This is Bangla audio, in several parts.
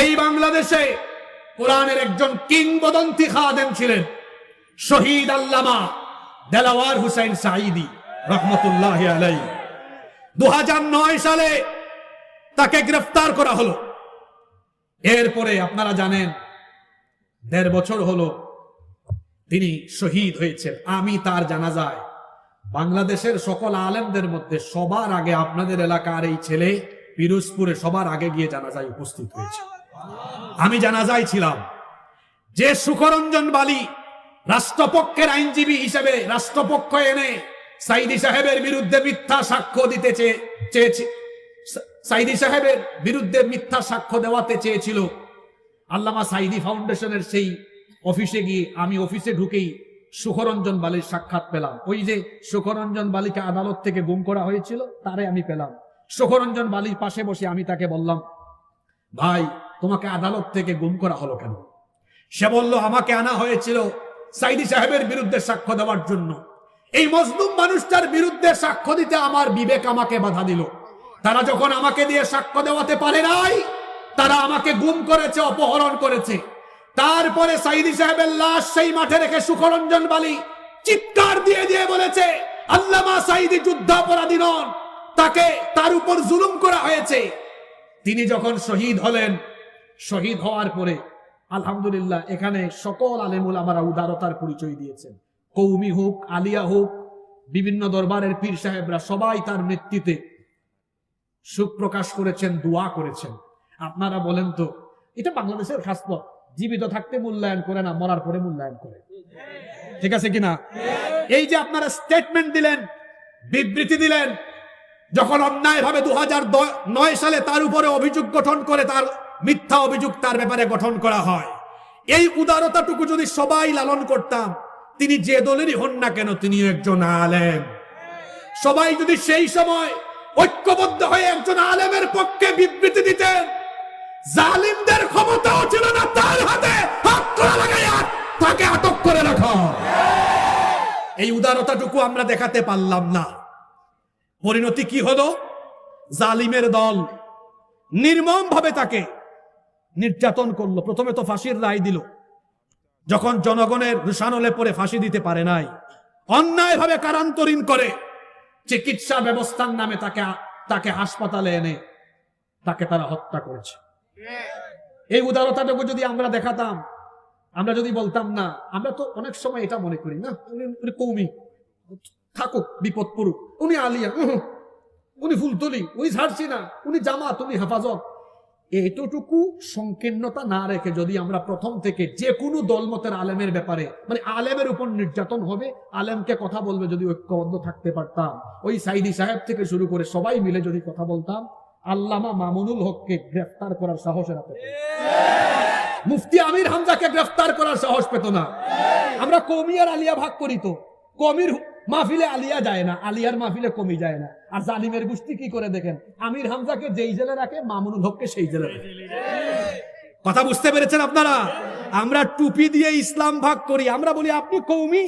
এই বাংলাদেশে কোরআনের একজন কিংবদন্তি খাদেম ছিলেন শহীদ আল্লামা দেলাওয়ার হুসাইন সাঈদি রহমতুল্লাহ আলাই দুহাজার নয় সালে তাকে গ্রেফতার করা হলো। এরপরে আপনারা জানেন, দেড় বছর হলো তিনি শহীদ হয়েছেন। আমি তার জানাজায় বাংলাদেশের সকল আলেমদের মধ্যে সবার আগে আপনাদের এলাকার এই ছেলে পিরোজপুরে সবার আগে গিয়ে জানাজায় উপস্থিত হয়েছে। আমি জানাজায় ছিলাম যে সুখরঞ্জন বালি রাষ্ট্রপক্ষের আইনজীবী হিসেবে রাষ্ট্রপক্ষ এনে সাইদি সাহেবের বিরুদ্ধে মিথ্যা সাক্ষ্য দিতে চেয়েছে। সাইদি সাহেবের বিরুদ্ধে মিথ্যা সাক্ষ্য দেওয়াতে চেয়েছিল। আল্লামা সাইদি ফাউন্ডেশনের সেই অফিসে গিয়ে আমি অফিসে ঢুকেই সুখরঞ্জন বালির সাক্ষাৎ পেলাম। ওই যে সুখরঞ্জন বালিকে আদালত থেকে গুম করা হয়েছিল, তারে আমি পেলাম। সুখরঞ্জন বালির পাশে বসে আমি তাকে বললাম, ভাই তোমাকে আদালত থেকে গুম করা হলো কেন? সে বলল, আমাকে আনা হয়েছিল সাইদি সাহেবের বিরুদ্ধে সাক্ষ্য দেওয়ার জন্য। এই মজলুম মানুষটার বিরুদ্ধে সাক্ষ্য দিতে আমার বিবেক আমাকে বাধা দিল। তারা যখন আমাকে দিয়ে সাক্ষ্য দেওয়াতে পারে নাই, তারা আমাকে গুম করেছে, অপহরণ করেছে। তারপরে সাইদি সাহেবের লাশ সেই মাঠে রেখে সুখরঞ্জন বালি চিৎকার দিয়ে দিয়ে বলেছে, আল্লামা সাইদি যুদ্ধাপরাধী নন, তাকে তার উপর জুলুম করা হয়েছে। তিনি যখন শহীদ হলেন শহীদ হওয়ার পরে, আলহামদুলিল্লাহ, এখানে সকল আলেমুল আমারা উদারতার পরিচয় দিয়েছেন। কৌমি হোক, আলিয়া হোক, বিভিন্ন দরবারের পীর সাহেবরা সবাই তার নেতৃত্বে সুখ প্রকাশ করেছেন, দোয়া করেছেন। আপনারা বলেন তো, এটা বাংলাদেশের খাসপথ জীবিত থাকতে মূল্যায়ন করে না, মরার পরে মূল্যায়ন করে। ঠিক আছে কিনা? এই যে আপনারা স্টেটমেন্ট দিলেন, বিবৃতি দিলেন, যখন অন্যায় ভাবে দু নয় সালে তার উপরে অভিযোগ গঠন করে তার মিথ্যা অভিযোগ তার ব্যাপারে গঠন করা হয়। এই উদারতাটুকু যদি সবাই লালন করতাম, তিনি যে দলেরই হন না কেন তিনি একজন আলেম। সবাই যদি সেই সময় ঐক্যবদ্ধ হয়ে একজন আলেমের পক্ষে বিবৃতি দিতেন, জালিমদের ক্ষমতাও ছিল না তার হাতে তাকে আটক করে রাখা। এই উদারতাটুকু আমরা দেখাতে পারলাম না। পরিণতি কি হলো? জালিমের দল নির্মম ভাবে তাকে নির্যাতন করল। প্রথমে তো ফাঁসির রায় দিল। যখন জনগণের রুষানলে পরে ফাঁসি দিতে পারে নাই অন্যায় ভাবে কারান্তরীণ করে চিকিৎসা ব্যবস্থার নামে তাকে তাকে হাসপাতালে এনে তাকে তারা হত্যা করেছে। এই উদারতাটুকু যদি আমরা দেখাতাম, আমরা যদি বলতাম না, আমরা তো অনেক সময় এটা মনে করি না, উনি কৌমি, থাকুক, বিপদ পড়ুক, উনি আলিয়া উনি ফুলতলি, উনি ছাড়ছি না উনি জামাত, উনি হেফাজত। এতটুকু সংকীর্ণতা না রেখে যদি আমরা প্রথম থেকে যে কোনো দলমতের আলেমের ব্যাপারে মানে আলেমের উপর নির্যাতন হবে, আলেমকে কথা বলবে যদি ঐক্যবদ্ধ থাকতে পারতাম, ওই সাইদি সাহেব থেকে শুরু করে সবাই মিলে যদি কথা বলতাম, আল্লামা মামুনুল হককে গ্রেফতার করার সাহস এরা পেত মুফতি আমির হামজাকে গ্রেফতার করার সাহস পেত না। আমরা কমি আর আলিয়া ভাগ করি তো। কমির মাহফিলে আলিয়া যায় না, আলিয়ার মাহফিলে কমি যায় না। আর জালিমের গোষ্ঠী কি করে দেখেন? আমির হামজাকে যেই জেলে রাখে, মামুনুল হককে সেই জেলে রাখে। কথা বুঝতে পেরেছেন আপনারা? আমরা টুপি দিয়ে ইসলাম ভাগ করি। আমরা বলি, আপনি কৌমি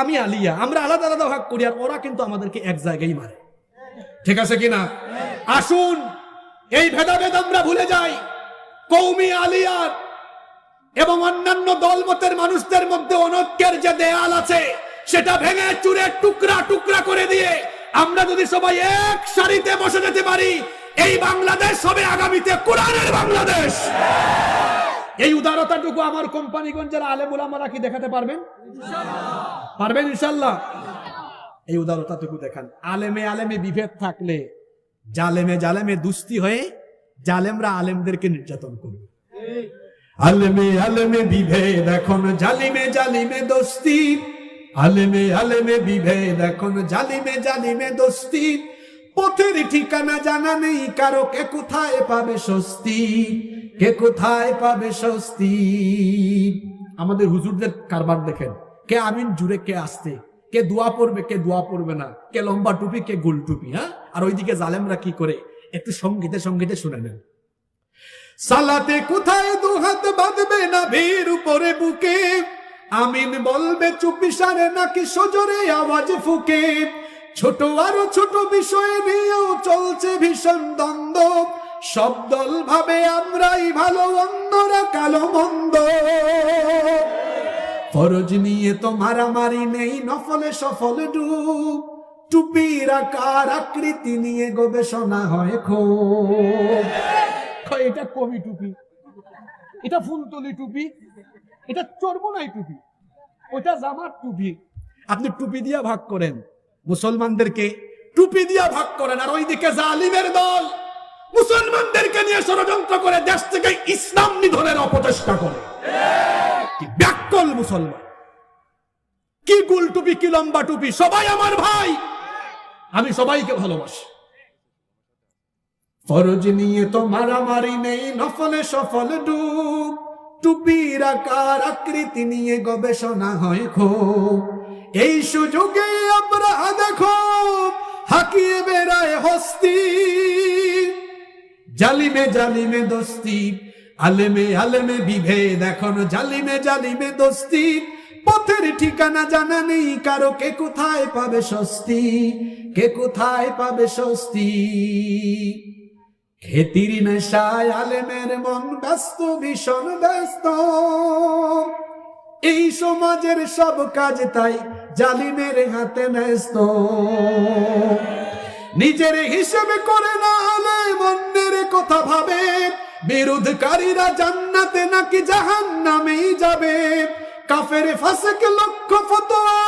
আমি আলিয়া। আমরা আলাদা আলাদা ভাগ করি। আর ওরা কিন্তু আমাদেরকে এক জায়গায় মারে। ঠিক আছে কিনা? আসুন, এই ভেদাভেদ আমরা ভুলে যাই। কৌমি, আলিয়ার এবং অন্যান্য দলমতের মানুষদের মধ্যে অনৈক্যের যে দেয়াল আছে সেটা ভেঙে চুরে টুকরা টুকরা করে দিয়ে আমরা যদি সবাই এক সারিতে বসে যেতে পারি এই বাংলাদেশ হবে আগামীতে কোরআনের বাংলাদেশ। এই উদারতাটুকু আমার কোম্পানিগঞ্জের আলেমুল আমরা কি দেখাতে পারবেন? পারবেন ইনশাল্লাহ এই উদারতাটুকু দেখান। আলেমে আলেমে বিভেদ থাকলে জালেমে জালেমে দুস্তি হয়ে জালেমরা আলেমদেরকে নির্যাতন করবে। আলেমে আলেমে বিভেদ এখন জালিমে জালিমে দোস্তি। আলেমে আলেমে বিভেদ, এখন জালিমে জালিমে দোস্তি। পথের ঠিকানা জানা নেই, কারও কে কোথায় পাবে স্বস্তি? কে কোথায় পাবে স্বস্তি? আমাদের হুজুরদের কারবার দেখেন, কে আমিন জুড়ে কে আসতে, কে দোয়া পড়বে, কে দোয়া পড়বে না, কে লম্বা টুপি, কে গোল টুপি হ্যাঁ? আর ওইদিকে জালেমরা কি করে? একটু সঙ্গীতে সঙ্গীতে শুনে নেন। সালাতে কোথায় দুহাত বাঁধবে না ভিড় উপরে বুকে? আমিন বলবে চুপি সারে নাকি সজরে আওয়াজ ফুকে? ছোট আরও ছোট বিষয় নিয়েও চলছে ভীষণ দ্বন্দ্ব। সব দল ভাবে আমরাই ভালো অন্যরা কালো মন্দ। ফরজ নিয়ে তো মারামারি নেই নফলে সফল ডুব। টুপির আকার আকৃতি নিয়ে গবেষণা হয় কয়, এটা কবি টুপি এটা ফুলতলি টুপি। এটা চর্মনাই টুপি। ওটা জামার টুপি। আপনি টুপি দিয়া ভাগ করেন। মুসলমানদেরকে টুপি দিয়া ভাগ করেন। আর ওইদিকে জালিমের দল মুসলমানদেরকে নিয়ে ষড়যন্ত্র করে দেশ থেকে ইসলাম নিধনের অপচেষ্টা করে। ব্যাকল মুসলমান। কি গুল টুপি, কি লম্বা টুপি। সবাই আমার ভাই। আমি সবাইকে ভালোবাসি। ফরজ নিয়ে তো মারামারি নেই, নফলে সফল ডুব। টুপির আকার আকৃতি নিয়ে গবেষণা হয় খুব। এই সুযোগে আমরা দেখো, হাকিয়ে বেড়ায় হস্তি। জালিমে জালিমে দোস্তি, আলেমে আলেমে বিভেদ। এখন জালিমে জালিমে দোস্তি, পথের ঠিকানা জানা নেই, কারও কে কোথায় পাবে স্বস্তি? কে কোথায় পাবে স্বস্তি? খেতির নেশায় আলেমের মন ব্যস্ত, ভীষণ ব্যস্ত। এই সমাজের সব কাজ তাই জালিমের হাতে ন্যস্ত। নিজের হিসেবে করে না হলে মন্দের কথা ভাবে। বিরোধকারীরা জান্নাতে নাকি জাহান নামেই যাবে। কাফের ফাসেক লক্ষ্য ফতোয়া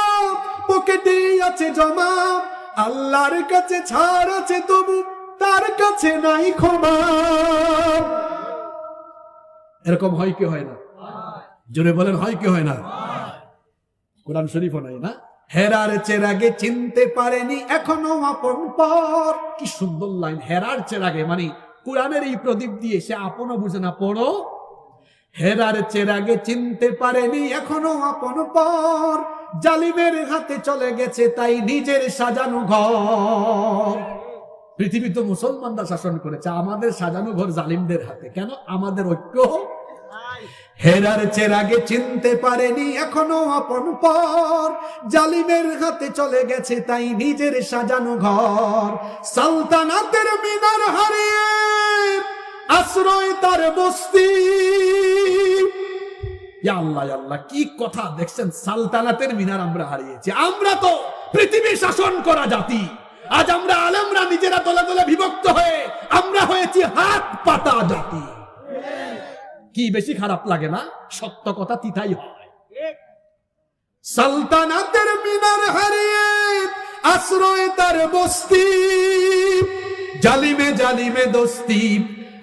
পকেটে আছে জমা আল্লাহর কাছে ছাড় আছে তবু তার কাছে নাই ক্ষমা। এরকম হয় কি হয় না? জোরে বলেন, হয় কি হয় না? কোরআন শরীফও নাই না? হেরার চেরাগে চিনতে পারেনি এখনও আপন পর কি সুন্দর লাইন, হেরার চেরাগে মানে কোরআনের এই প্রদীপ দিয়ে সে আপনও বুঝে না, পড়ো। হেরার চেরাগে চিনতে পারেনি এখনও আপন পর জালিমের হাতে চলে গেছে তাই নিজের সাজানো ঘর। পৃথিবী তো মুসলমানরা শাসন করেছে, আমাদের সাজানো ঘর জালিমদের হাতে। কেন? আমাদের ঐক্য হেরার চেরাগে চিনতে পারেনি, এখনও আপন পর। জালিমের হাতে চলে গেছে তাই নিজের সাজানো ঘর। সালতানাতের মিনার হারিয়ে আশ্রয় তার বস্তি। আল্লাহ আল্লাহ, কি কথা দেখছেন? সালতানাতের মিনার আমরা হারিয়েছি। আমরা তো পৃথিবী শাসন করা জাতি। আজ আমরা আলেমরা নিজেরা দলে দলে বিভক্ত হয়ে আমরা হয়েছি হাত পাতা জাতি। কি বেশি খারাপ লাগে না? সত্য কথা তিতাই হয়। সালতানাতের মিনার হারিয়ে আশ্রয় তার বস্তি। জালিমে জালিমে দোস্তি,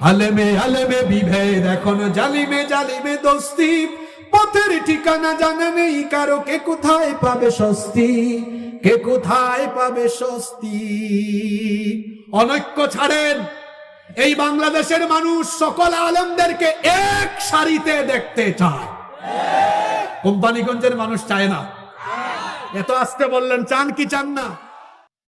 আলেমে আলেমে বিভেদ, এখন জালিমে জালিমে দোস্তি। পথের ঠিকানা জানা নেই কারও, কে কোথায় পাবে স্বস্তি? কে কোথায় পাবে স্বস্তি? অনৈক্য ছাড়েন। এই বাংলাদেশের মানুষ সকল আলমদেরকে এক সারিতে দেখতে চায়। কোম্পানিগঞ্জের মানুষ চায় না। এত আসতে বললেন, চান কি চান না?